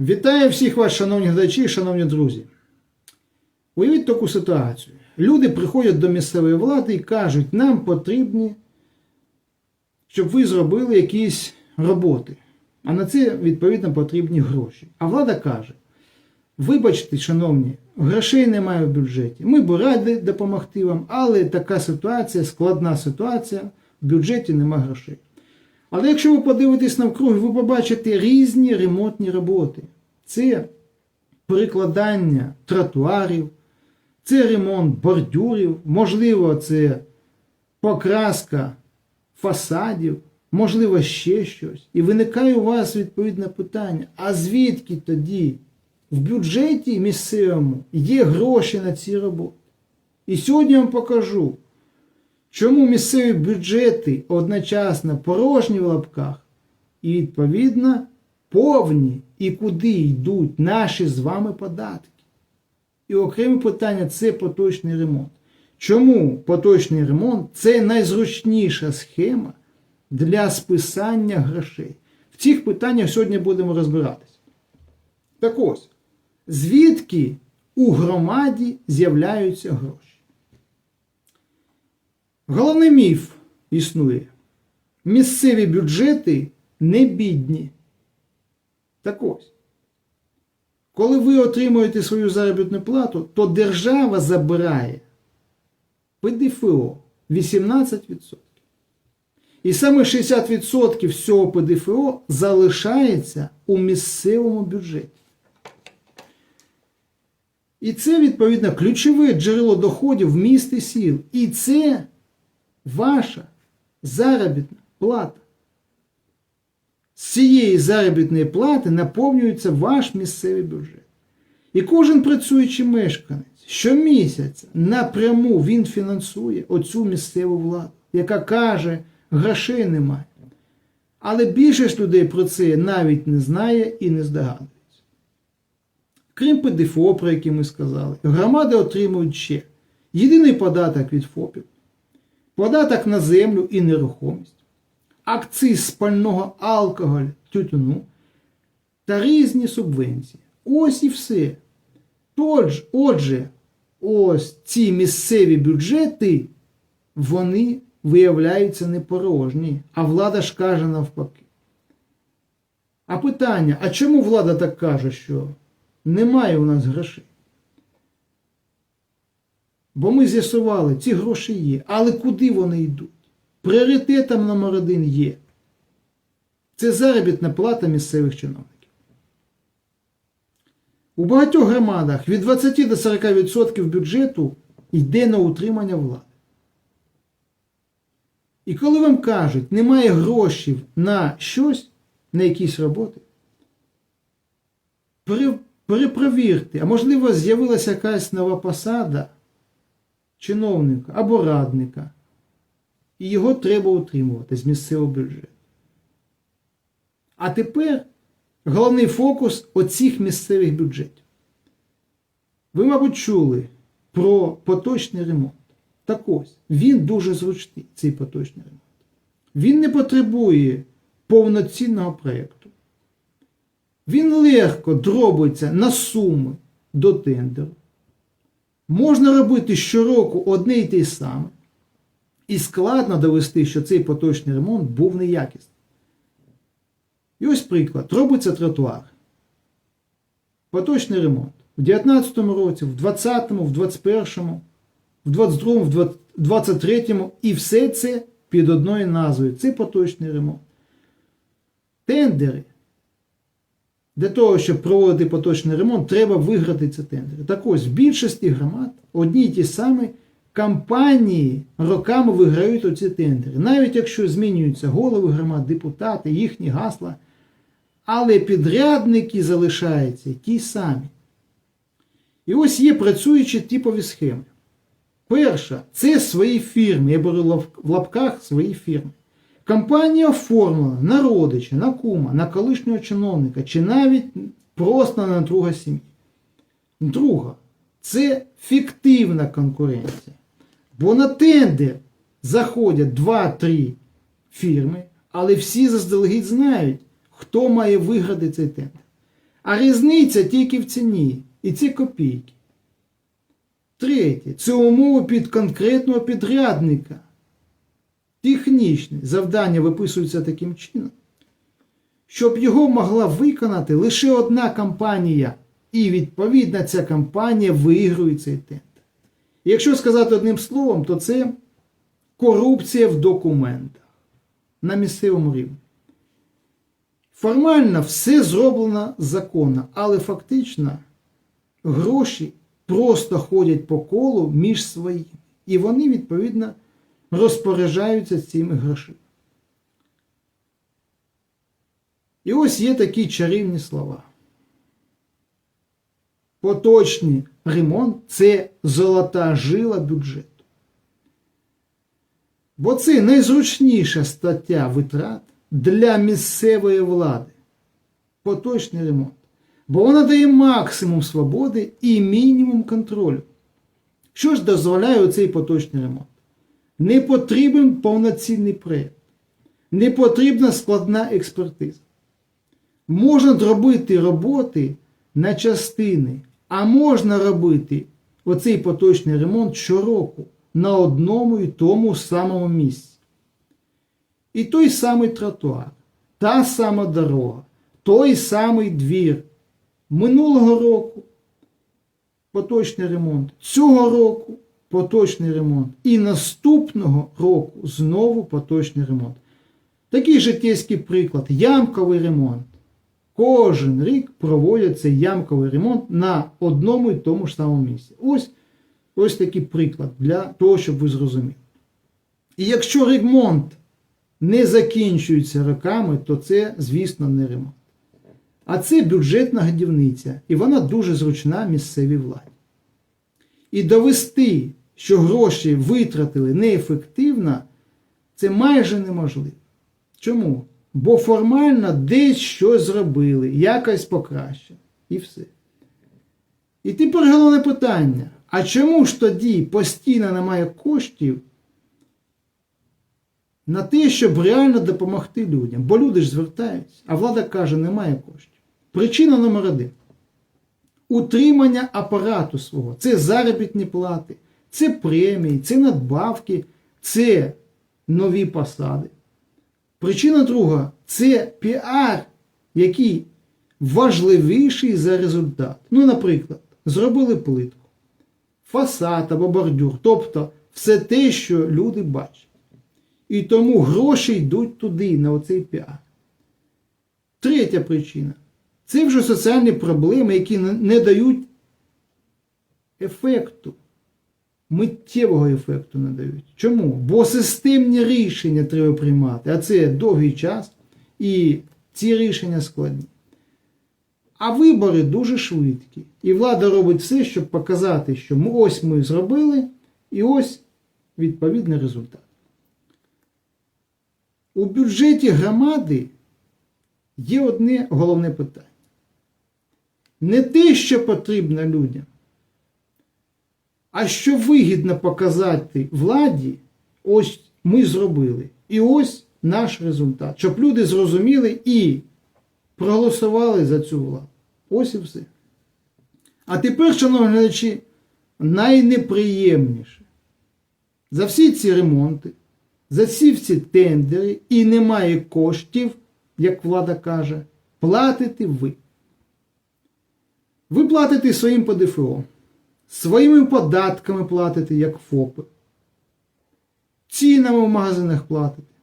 Вітаю всіх вас, шановні глядачі, шановні друзі. Уявіть таку ситуацію. Люди приходять до місцевої влади і кажуть, нам потрібні, щоб ви зробили якісь роботи. А на це, відповідно, потрібні гроші. А влада каже: вибачте, шановні, грошей немає в бюджеті. Ми б раді допомогти вам, але така ситуація, складна ситуація, в бюджеті немає грошей. Але якщо ви подивитесь навкруги, ви побачите різні ремонтні роботи. Це перекладання тротуарів, це ремонт бордюрів, можливо, це покраска фасадів, можливо, ще щось. І виникає у вас відповідне питання: а звідки тоді в бюджеті місцевому є гроші на ці роботи? І сьогодні я вам покажу. Чому місцеві бюджети одночасно порожні в лапках і, відповідно, повні, і куди йдуть наші з вами податки? І окреме питання це поточний ремонт. Чому поточний ремонт це найзручніша схема для списання грошей? В цих питаннях сьогодні будемо розбиратися. Так ось, звідки у громаді з'являються гроші? Головний міф існує. Місцеві бюджети не бідні. Так ось. Коли ви отримуєте свою заробітну плату, то держава забирає ПДФО 18%. І саме 60% всього ПДФО залишається у місцевому бюджеті. І це, відповідно, ключове джерело доходів міст і сіл. І це ваша заробітна плата. З цієї заробітної плати наповнюється ваш місцевий бюджет. І кожен працюючий мешканець щомісяця напряму він фінансує оцю місцеву владу, яка каже, грошей немає. Але більшість людей про це навіть не знає і не здогадується. Крім ПДФО, про який ми сказали, громади отримують ще єдиний податок від ФОПів, податок на землю і нерухомість, акциз спального алкоголю, тютюну та різні субвенції. Ось і все. Тож, отже, ось ці місцеві бюджети, вони виявляються не порожні, а влада ж каже навпаки. А питання: а чому влада так каже, що немає у нас грошей? Бо ми з'ясували, ці гроші є. Але куди вони йдуть? Пріоритетом номер один є. Це заробітна плата місцевих чиновників. У багатьох громадах від 20 до 40% бюджету йде на утримання влади. І коли вам кажуть, немає грошей на щось, на якісь роботи, пере- перепровірте, а можливо з'явилася якась нова посада чиновника або радника, і його треба утримувати з місцевого бюджету. А тепер головний фокус оцих місцевих бюджетів. Ви, мабуть, чули про поточний ремонт. Так ось, він дуже зручний, цей поточний ремонт. Він не потребує повноцінного проєкту. Він легко дробиться на суми до тендеру. Можна робити щороку одне й те саме. І складно довести, що цей поточний ремонт був неякісний. І ось приклад. Робиться тротуар. Поточний ремонт. В 2019 році, в 2020, в 2021, в 2022, в 2023 і все це під одною назвою. Це поточний ремонт. Тендери. Для того, щоб проводити поточний ремонт, треба виграти ці тендери. Так ось, в більшості громад одні й ті самі компанії роками виграють оці тендери. Навіть якщо змінюються голови громад, депутати, їхні гасла, але підрядники залишаються ті самі. І ось є працюючі типові схеми. Перша це свої фірми. Я беру в лапках свої фірми. Компанія оформлена на родича, на кума, на колишнього чиновника чи навіть просто на друга сім'ї. Друга це фіктивна конкуренція. Бо на тендер заходять 2-3 фірми, але всі заздалегідь знають, хто має виграти цей тендер. А різниця тільки в ціні. І це копійки. Третє. Це умови під конкретного підрядника. Технічне завдання виписується таким чином, щоб його могла виконати лише одна компанія. І відповідно ця компанія виграє цей тендер. Якщо сказати одним словом, то це корупція в документах на місцевому рівні. Формально все зроблено законно, але фактично гроші просто ходять по колу між своїми. І вони, відповідно, розпоряджаються цими грошима. І ось є такі чарівні слова. Поточний ремонт це золота жила бюджету. Бо це найзручніша стаття витрат для місцевої влади. Поточний ремонт. Бо вона дає максимум свободи і мінімум контролю. Що ж дозволяє цей поточний ремонт? Не потрібен повноцінний проєкт. Не потрібна складна експертиза. Можна зробити роботи на частини, а можна робити оцей поточний ремонт щороку на одному і тому самому місці. І той самий тротуар, та сама дорога, той самий двір. Минулого року поточний ремонт, цього року поточний ремонт і наступного року знову поточний ремонт. Такий життєвський приклад ямковий ремонт. Кожен рік проводять цей ямковий ремонт на одному і тому ж самому місці. Ось, ось такий приклад для того, щоб ви зрозуміли. І якщо ремонт не закінчується роками, то це, звісно, не ремонт. А це бюджетна годівниця, і вона дуже зручна місцевій владі. І довести, що гроші витратили неефективно, це майже неможливо. Чому? Бо формально десь щось зробили, якось покраще. І все. І тепер головне питання: а чому ж тоді постійно немає коштів на те, щоб реально допомогти людям? Бо люди ж звертаються, а влада каже, немає коштів. Причина номер один. Утримання апарату свого. Це заробітні плати, це премії, це надбавки, це нові посади. Причина друга це піар, який важливіший за результат. Ну, наприклад, зробили плитку, фасад або бордюр, тобто все те, що люди бачать. І тому гроші йдуть туди, на оцей піар. Третя причина це вже соціальні проблеми, які не дають ефекту. Миттєвого ефекту не дають. Чому? Бо системні рішення треба приймати, а це довгий час і ці рішення складні. А вибори дуже швидкі. І влада робить все, щоб показати, що ми, ось ми зробили, і ось відповідний результат. У бюджеті громади є одне головне питання. Не те, що потрібно людям, а що вигідно показати владі, ось ми зробили. І ось наш результат. Щоб люди зрозуміли і проголосували за цю владу. Ось і все. А тепер, шановні глядачі, найнеприємніше. За всі ці ремонти, за всі ці тендери і немає коштів, як влада каже, платите ви. Ви платите своїм ПДФО, своїми податками платите, як ФОПи, цінами в магазинах платите,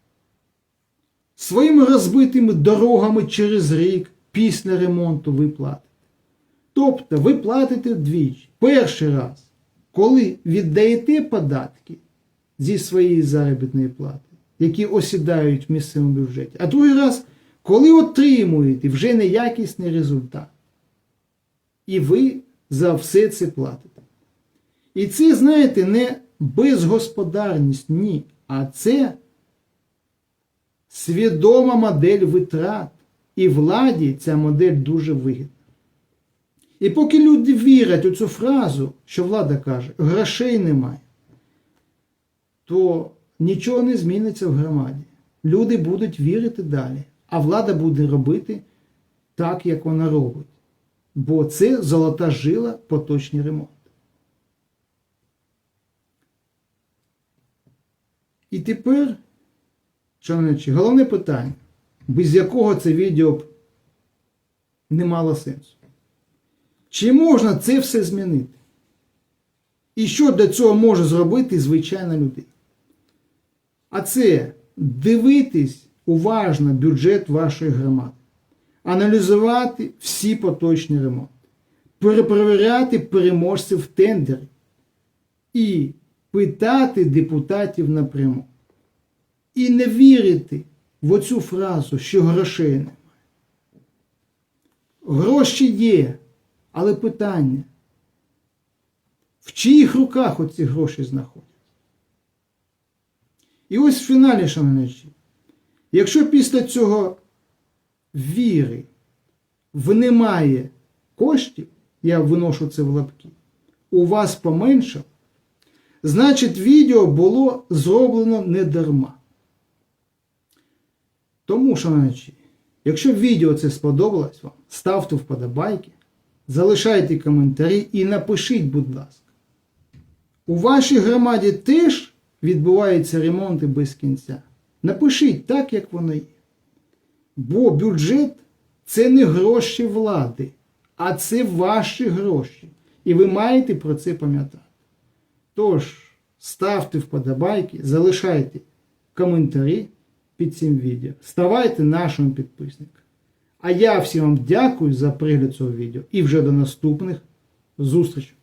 своїми розбитими дорогами через рік після ремонту ви платите. Тобто ви платите вдвічі. Перший раз, коли віддаєте податки зі своєї заробітної плати, які осідають в місцевому бюджеті, а другий раз, коли отримуєте вже неякісний результат. І ви за все це платите. І це, знаєте, не безгосподарність, ні. А це свідома модель витрат. І владі ця модель дуже вигідна. І поки люди вірять у цю фразу, що влада каже, грошей немає, то нічого не зміниться в громаді. Люди будуть вірити далі, а влада буде робити так, як вона робить. Бо це золота жила поточний ремонт. І тепер, шановні, головне питання, без якого це відео б не мало сенсу. Чи можна це все змінити? І що для цього може зробити звичайна людина? А це дивитись уважно бюджет вашої громади, аналізувати всі поточні ремонти, перепровіряти переможців тендерів і питати депутатів напряму. І не вірити в оцю фразу, що грошей немає. Гроші є, але питання, в чиїх руках оці гроші знаходяться? І ось в фіналі, шановні, якщо після цього віри в немає коштів, я виношу це в лапки, у вас поменшало, значить відео було зроблено не дарма. Тому, шановні, якщо відео це сподобалось вам, ставте вподобайки, залишайте коментарі і напишіть, будь ласка. У вашій громаді теж відбуваються ремонти без кінця. Напишіть так, як воно є. Бо бюджет це не гроші влади, а це ваші гроші. І ви маєте про це пам'ятати. Тож, ставте вподобайки, залишайте коментарі під цим відео. Ставайте нашим підписником. А я всім вам дякую за пригляд цього відео і вже до наступних зустрічей.